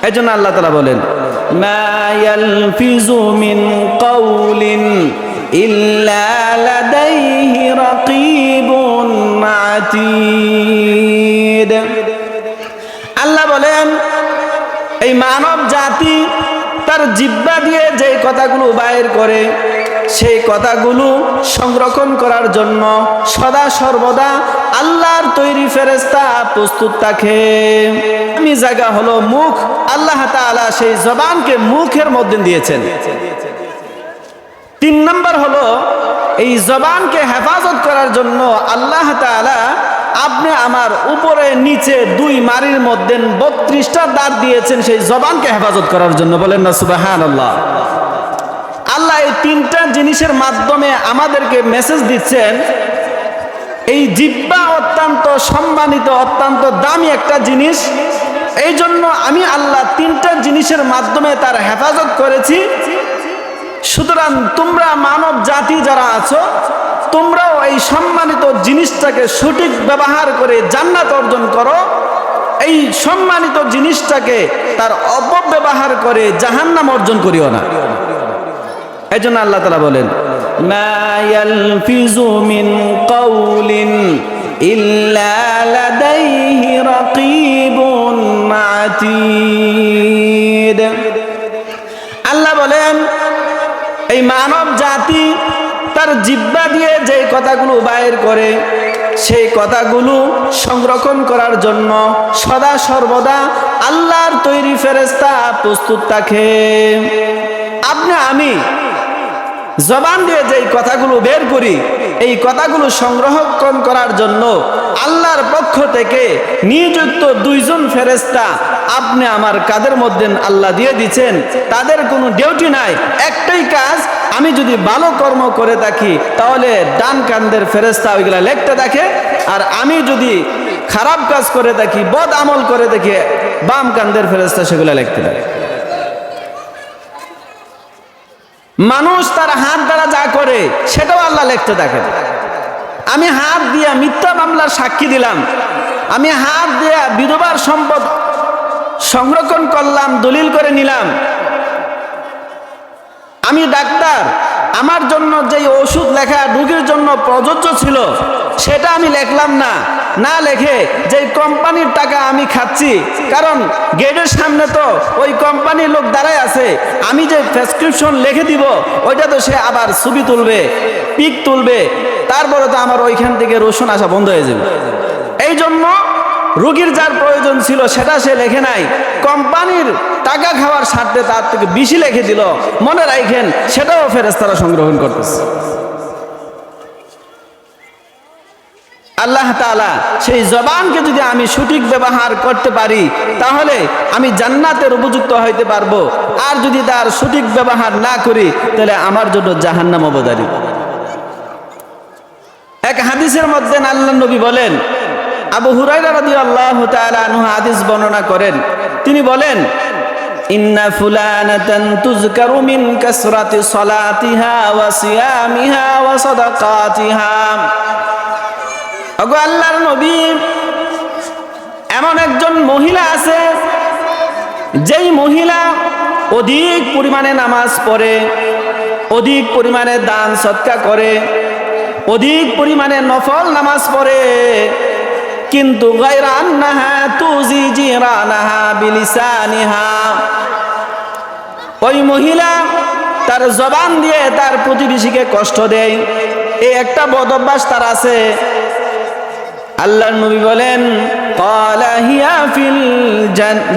এই জন্য আল্লাহ তালা বলেন আল্লাহ বলেন এই মানব জাতি তার জিব্বা দিয়ে যে কথাগুলো বাইর করে, সেই কথাগুলো সংরক্ষণ করার জন্য সদা সর্বদা আল্লাহর তৈরি ফেরেস্তা প্রস্তুত থাকে। আমি জায়গা হলো মুখ, আল্লাহ তাআলা সেই জবানকে মুখের মধ্যে দিয়েছেন। তিন নম্বর হলো, এই জবানকে হেফাজত করার জন্য আল্লাহ তাআলা আপনি আমার উপরে, নিচে দুই মারির মধ্যে বত্রিশটা দাঁত দিয়েছেন, সেই জবানকে হেফাজত করার জন্য বলেন না সুবাহান আল্লাহ আল্লাহ এই তিনটা জিনিসের মাধ্যমে আমাদেরকে মেসেজ দিচ্ছেন। এই জিব্বা অত্যন্ত সম্মানিত, অত্যন্ত দামি একটা জিনিস। এই জন্য আমি আল্লাহ তিনটা জিনিসের মাধ্যমে তার হেফাজত করেছি। সুতরাং তোমরা মানব জাতি যারা আছো তোমরাও এই সম্মানিত জিনিসটাকে সঠিক ব্যবহার করে জান্নাত অর্জন করো। এই সম্মানিত জিনিসটাকে তার অপব্যবহার করে জাহান্নাম অর্জন করিও না। এই জন্য আল্লাহ তালা বলেন আল্লাহ বলেন, এই মানব জাতি তার জিব্বা দিয়ে যে কথাগুলো বাইর করে, সেই কথাগুলো সংরক্ষণ করার জন্য সদা সর্বদা আল্লাহর তৈরি ফেরেস্তা প্রস্তুত থাকে। আপনি, আমি জবান দিয়ে যেই কথাগুলো বের করি, এই কথাগুলো সংরক্ষণ করার জন্য আল্লাহর পক্ষ থেকে নিযুক্ত দুইজন ফেরেস্তা আপনি আমার কাদের মধ্যে আল্লাহ দিয়ে দিচ্ছেন তাদের কোনো ডিউটি নাই। একটাই কাজ, আমি যদি ভালো কর্ম করে থাকি, তাহলে ডান কান্দের ফেরেস্তা ওইগুলা লেখতে থাকে, আর আমি যদি খারাপ কাজ করে থাকি, বদ আমল করে দেখি বাম কান্দের ফেরেস্তা সেগুলা লিখতে থাকে। মানুষ তার হাত দ্বারা যা করে, সেটাও আল্লাহ লিখতে দেখেন। আমি হাত দিয়া মিথ্যা মামলার সাক্ষী দিলাম। আমি হাত দিয়া বিধবার সম্পদ সংরক্ষণ করলাম, দলিল করে নিলাম। আমি ডাক্তার। আমার জন্য যেই ওষুধ লেখা রুগীর জন্য প্রযোজ্য ছিল, সেটা আমি লেখলাম না। না লেখে যে কোম্পানির টাকা আমি খাচ্ছি, কারণ গেটের সামনে তো ওই কোম্পানির লোক দাঁড়ায় আছে। আমি যে প্রেসক্রিপশন লিখে দিব, ওইটা তো সে আবার ছবি তুলবে, পিক তুলবে, তারপরে তো আমার ওইখান থেকে রসুন আসা বন্ধ হয়ে যাবে। এই জন্য রুগীর যার প্রয়োজন ছিল, সেটা সে লেখে নাই। কোম্পানির টাকা খাওয়ার স্বার্থে তার থেকে বেশি লিখে দিল। মনে রাখেন, সেটাও ফেরেস্তারা সংগ্রহণ করতেছে। আল্লাহ তাআলা সেই জবানকে যদি আমি সঠিক ব্যবহার করতে পারি, তাহলে আমি জান্নাতের উপযুক্ত হইতে পারব। আর যদি তার সঠিক ব্যবহার না করি, তাহলে আমার জন্য জাহান্নাম অবদারি এক হাদিসের মধ্যে আল্লাহ নবী বলেন, আবু হুরাইরা আল্লাহ আনহু হাদিস বর্ণনা করেন। তিনি বলেন ইন্না ফুলানাতান তুযকারু মিন কাসরাতি সালাতিহা ওয়া সিয়ামিহা ওয়া সাদাকাতিহা। ওগো এমন একজন মহিলা আছে, যেই মহিলা অধিক পরিমাণে নামাজ পড়ে, অধিক পরিমাণে দান সৎকা করে, অধিক পরিমাণে নফল নামাজ পড়ে, কিন্তু গায়রান্নাহা তুজি জিরানাহা বিলিসানিহা। ওই মহিলা তার জবান দিয়ে তার প্রতিবেশীকে কষ্ট দেয়। এই একটা বদ অভ্যাস তার আছে। আল্লাহর নবী বলেন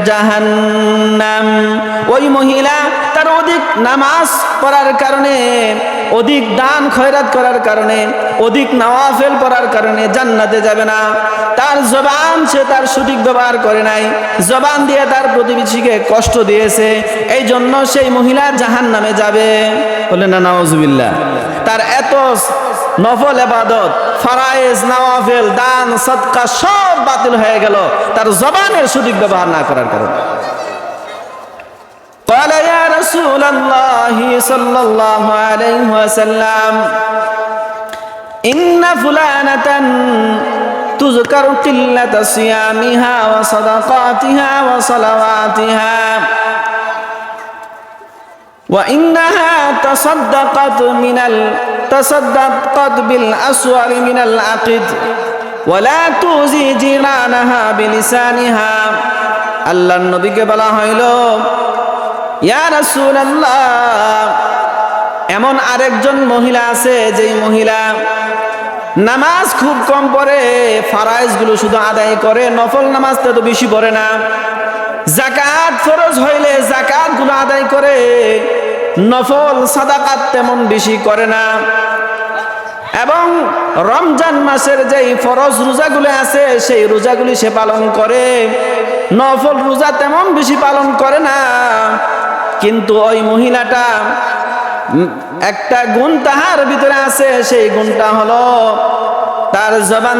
জাহান্নাম। ওই মহিলা তার অধিক নামাজ পড়ার কারণে, অধিক দান খয়রাত করার কারণে, অধিক নওয়াফেল পড়ার কারণে জান্নাতে যাবে না। তার জবান সে তার সঠিক ব্যবহার করে নাই। জবান দিয়ে তার প্রতিবেশীকে কষ্ট দিয়েছে। এই জন্য সেই মহিলা জাহান নামে যাবে। বলে, না নওয়াজুবিল্লাহ তার এত নফল এবাদত ফারায়েজ নওয়াফেল দান সৎকা সব বাতিল হয়ে গেল তার জবানের সঠিক ব্যবহার না করার কারণে قال يا رسول الله صلى الله عليه وسلم إن فلانة تذكر قلة صيامها وصدقاتها وصلواتها وإنها تصدقت من ال... تصدقت بالأسور من العقد ولا توزي جيرانها بلسانها আল্লাহর নবীকে বলা হইল ইয়া রাসূলুল্লাহ এমন আরেকজন মহিলা আছে যেই মহিলা নামাজ খুব কম পড়ে ফারাইজগুলো শুধু আদায় করে নফল নামাজটা তো বেশি পড়ে না জাকাত ফরজ হইলে জাকাত গুলো আদায় করে নফল সাদাকাত তেমন বেশি করে না। এবং রমজান মাসের যেই ফরজ রোজাগুলো আছে, সেই রোজাগুলি সে পালন করে। নফল রোজা তেমন বেশি পালন করে না। কিন্তু ওই মহিলাটা একটা গুণ তাহার ভিতরে আছে, সেই গুণটা হলো তার জবান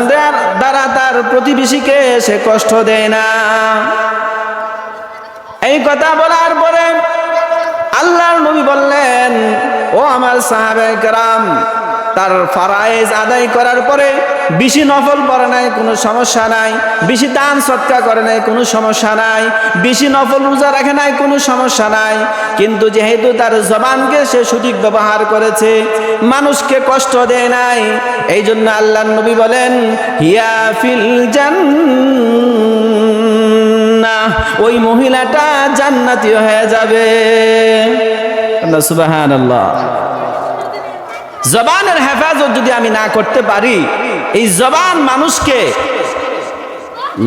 দ্বারা তার প্রতিবেশীকে সে কষ্ট দেয় না। এই কথা বলার পরে আল্লাহর নবী বললেন, ও আমার সাহাবায়ে কেরাম, তার ফারায়েজ আদায় করার পরে বেশি নফল পড়ে নাই, কোনো সমস্যা নাই, বেশি দান সৎকা করে নাই, কোনো সমস্যা নাই, বেশি নফল রোজা রাখে নাই, কোনো সমস্যা নাই। কিন্তু যেহেতু তার জবানকে সে সঠিক ব্যবহার করেছে, মানুষকে কষ্ট দেয় নাই। এই জন্য আল্লাহ নবী বলেন, হিয়া ফিল জান্নাহ ওই মহিলাটা জান্নাতি হয়ে যাবে। আল্লাহ, সুবহানাল্লাহ। জবানের হেফাজত যদি আমি না করতে পারি, এই জবান মানুষকে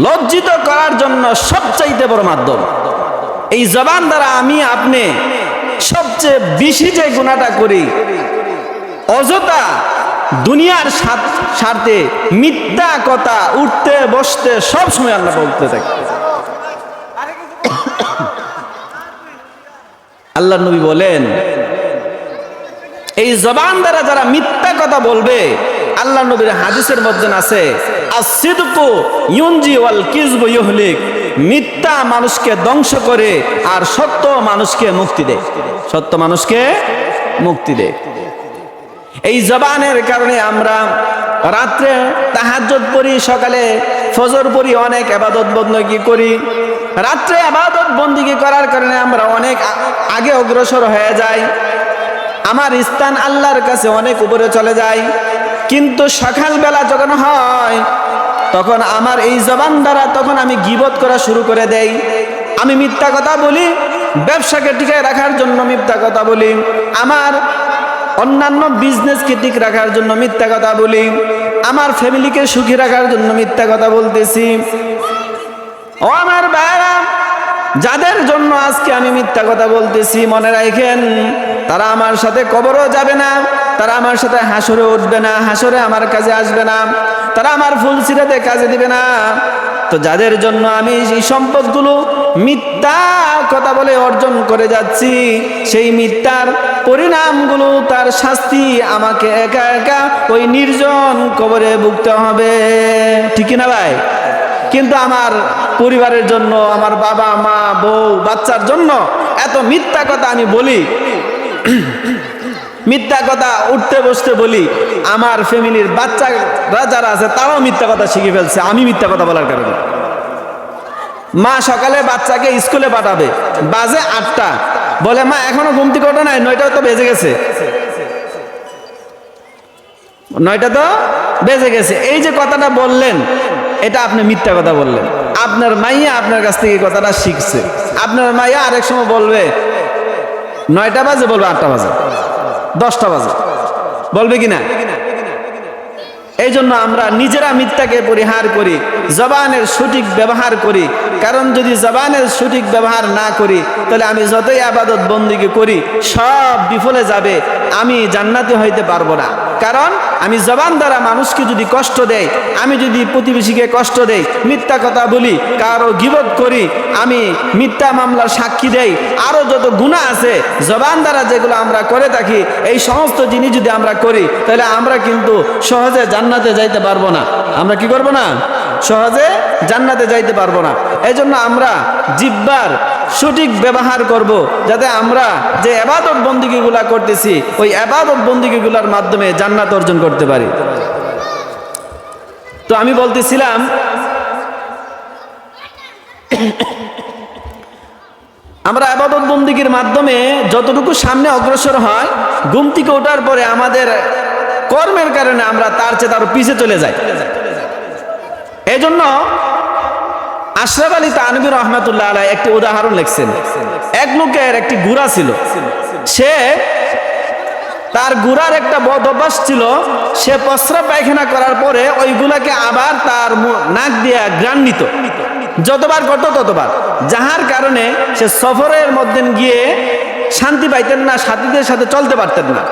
লজ্জিত করার জন্য সবচাইতে বড় মাধ্যম। এই জবান দ্বারা আমি আপনি সবচেয়ে বেশি যে গুণাটা করি, অযথা দুনিয়ার স্বার্থে মিথ্যা কথা উঠতে, বসতে সব সময় আল্লাহ বলতে থাকি। আল্লাহ নবী বলেন, এই জবান দ্বারা যারা মিথ্যা কথা বলবে আল্লাহ নবীর হাদিসের মধ্যে আছে মিথ্যা মানুষকে ধ্বংস করে আর সত্য মানুষকে মুক্তি দেয় সত্য মানুষকে মুক্তি দেয় এই জবানের কারণে আমরা রাত্রে তাহাজ্জুদ পড়ি, সকালে ফজর পড়ি, অনেক আবাদত বন্দী করি রাত্রে আবাদত বন্দিগি করার কারণে আমরা অনেক আগে অগ্রসর হয়ে যাই। আমার স্থান আল্লাহর কাছে অনেক উপরে চলে যায় কিন্তু সকালবেলা যখন হয়, তখন আমার এই জবান দ্বারা তখন আমি গিবত করা শুরু করে দেই। আমি মিথ্যা কথা বলি, ব্যবসাকে টিকায় রাখার জন্য মিথ্যা কথা বলি। আমার অন্যান্য বিজনেসকে ঠিক রাখার জন্য মিথ্যা কথা বলি। আমার ফ্যামিলিকে সুখী রাখার জন্য মিথ্যা কথা বলতেছি। ও আমার ভাইরা, যাদের জন্য আজকে আমি মিথ্যা কথা বলতেছি, মনে রাখেন, তারা আমার সাথে কবরও যাবে না, তারা আমার সাথে হাসরে উঠবে না, হাসরে আমার কাজে আসবে না, তারা আমার ফুল সিরাতে কাজে দিবে না। তো যাদের জন্য আমি এই সম্পদগুলো মিথ্যা কথা বলে অর্জন করে যাচ্ছি, সেই মিথ্যার পরিণামগুলো তার শাস্তি আমাকে একা একা ওই নির্জন কবরে ভুগতে হবে। ঠিক না ভাই? কিন্তু আমার পরিবারের জন্য, আমার বাবা, মা, বউ, বাচ্চার জন্য এত মিথ্যা কথা আমি বলি। মিথ্যা কথা উঠতে বসতে বলি, আমার ফ্যামিলির বাচ্চারা যারা আছে তারাও মিথ্যা কথা শিখে ফেলছে, আমি মিথ্যা কথা বলার কারণে। মা সকালে বাচ্চাকে স্কুলে পাঠাবে, বাজে আটটা। বলে, মা, এখনও ঘুম থেকে নাই নয়টাও তো বেজে গেছে। নয়টা তো বেজে গেছে। এই যে কথাটা বললেন এটা আপনি মিথ্যা কথা বললেন। আপনার মাইয়া আপনার কাছ থেকে কথাটা শিখছে। আপনার মাইয়া আরেক সময় বলবে, নয়টা বাজে বলবে আটটা বাজে, দশটা বাজে। বলবে কি না এই জন্য আমরা নিজেরা মিথ্যাকে পরিহার করি, জবানের সঠিক ব্যবহার করি। কারণ যদি জবানের সঠিক ব্যবহার না করি, তাহলে আমি যতই আবাদত বন্দিকে করি, সব বিফলে যাবে, আমি জান্নাতি হইতে পারব না। কারণ আমি জবান দ্বারা মানুষকে যদি কষ্ট দেই, আমি যদি প্রতিবেশীকে কষ্ট দেই, মিথ্যা কথা বলি, কারও গিবত করি, আমি মিথ্যা মামলার সাক্ষী দেই আরও যত গুণা আছে, জবান দ্বারা যেগুলো আমরা করে থাকি, এই সমস্ত জিনিস যদি আমরা করি, তাহলে আমরা কিন্তু সহজে জান্নাতে যাইতে পারব না। আমরা কি করব না? সহজে জান্নাতে যাইতে পারব না। এই আমরা জিব্বার সঠিক ব্যবহার করব, যাতে আমরা যে আবাদত বন্দিগিগুলা করতেছি, ওই আবাদত বন্দিগিগুলার মাধ্যমে জান্নাত অর্জন করতে পারি। তো আমি বলতেছিলাম, আমরা আবাদত বন্দিগির মাধ্যমে যতটুকু সামনে অগ্রসর হয়, ঘুম থেকে ওঠার পরে আমাদের কর্মের কারণে আমরা তার চেয়ে তার পিছে চলে যাই। এই জন্য আশরাফ আলী তানবির রহমাতুল্লাহ আলাই একটি উদাহরণ লিখছেন। এক লোকের একটি গুড়া ছিল। সে তার গুড়ার একটা বদ অভ্যাস ছিল, সে প্রস্রাব পায়খানা করার পরে ওইগুলাকে আবার তার নাক দিয়ে গ্রান নিত। যতবার করতো ততবার। যাহার কারণে সে সফরের মধ্যে গিয়ে শান্তি পাইতেন না, সাথীদের সাথে চলতে পারতেন না।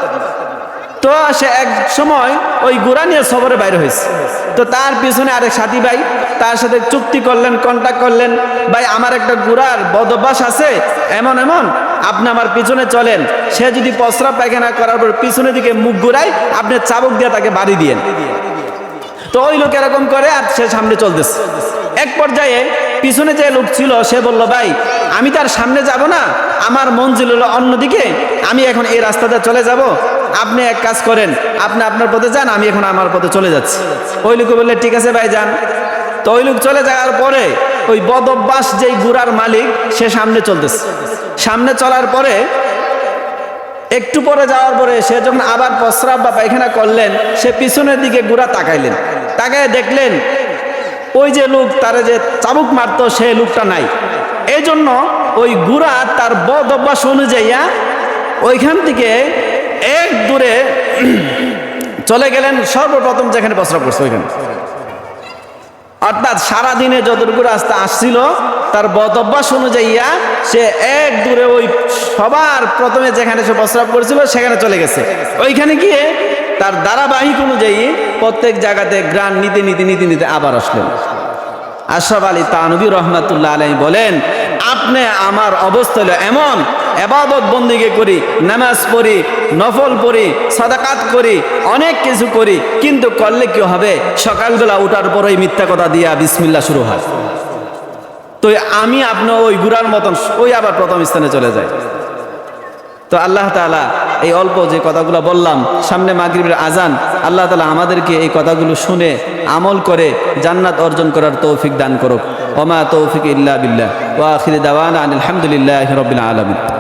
তো সে এক সময় ওই গুড়া নিয়ে সফরে বাইরে হয়েছে। তো তার পিছনে আরেক সাথী ভাই, তার সাথে চুক্তি করলেন কন্ট্যাক্ট করলেন, ভাই, আমার একটা গুড়ার বদ অভ্যাস আছে, এমন এমন, আপনি আমার পিছনে চলেন। সে যদি প্রস্রাব পায়খানা করার পর পিছনের দিকে মুখ ঘুরায়, আপনি চাবুক দিয়ে তাকে বাড়ি দিয়েন। তো ওই লোক এরকম করে আর সে সামনে চলতেছে। এক পর্যায়ে পিছনে যে লোক ছিল, সে বলল, ভাই, আমি তার সামনে যাব না, আমার মন ছিল অন্যদিকে, আমি এখন এই রাস্তাতে চলে যাব। আপনি এক কাজ করেন, আপনি আপনার পথে যান, আমি এখন আমার পথে চলে যাচ্ছি। ওই লোকে বললে, ঠিক আছে ভাই, যান। তো ওই লোক চলে যাওয়ার পরে ওই বদ অভ্যাস যেই গুড়ার মালিক, সে সামনে চলতেছে। সামনে চলার পরে একটু পরে যাওয়ার পরে সে যখন আবার প্রস্রাব বা পায়খানা করলেন, সে পিছনের দিকে গুড়া তাকাইলেন। তাকায় দেখলেন, ওই যে লোক তারে যে চাবুক মারতো, সে লোকটা নাই। এই জন্য ওই গুড়া তার বদ অভ্যাস অনুযায়ী, ওইখান থেকে এক দূরে চলে গেলেন সর্বপ্রথম যেখানে প্রস্রাব করছে ওইখানে। অর্থাৎ সারাদিনে যতটুকু রাস্তা আসছিল, তার বদ অভ্যাস অনুযায়ী সে এক দূরে ওই সবার প্রথমে যেখানে সে প্রস্রাব করেছিল সেখানে চলে গেছে। ওইখানে গিয়ে তার ধারাবাহিক অনুযায়ী প্রত্যেক জায়গাতে গ্রান নিতে নিতে নিতে নিতে আবার আসলেন। আশরাফ আলী তানবী রহমাতুল্লাহ আলাই বলেন, আপনি আমার অবস্থা হলো এমন এবাদত বন্দিকে করি, নামাজ পড়ি, নফল পড়ি, সাদাকাত করি, অনেক কিছু করি, কিন্তু করলে কি হবে? সকালবেলা উঠার পরেই মিথ্যা কথা দিয়া বিসমিল্লা শুরু হয়। তো আমি আপনার ওই গুড়ার মতন ওই আবার প্রথম স্থানে চলে যায় তো আল্লাহ তাআলা এই অল্প যে কথাগুলো বললাম, সামনে মাগরিবের আজান, আল্লাহ তালা আমাদেরকে এই কথাগুলো শুনে আমল করে জান্নাত অর্জন করার তৌফিক দান করুক। ওমা তৌফিক ইল্লা বিল্লাহ। ওয়া আখির দাওয়ানা আলহামদুলিল্লাহি রাব্বিল আলামিন।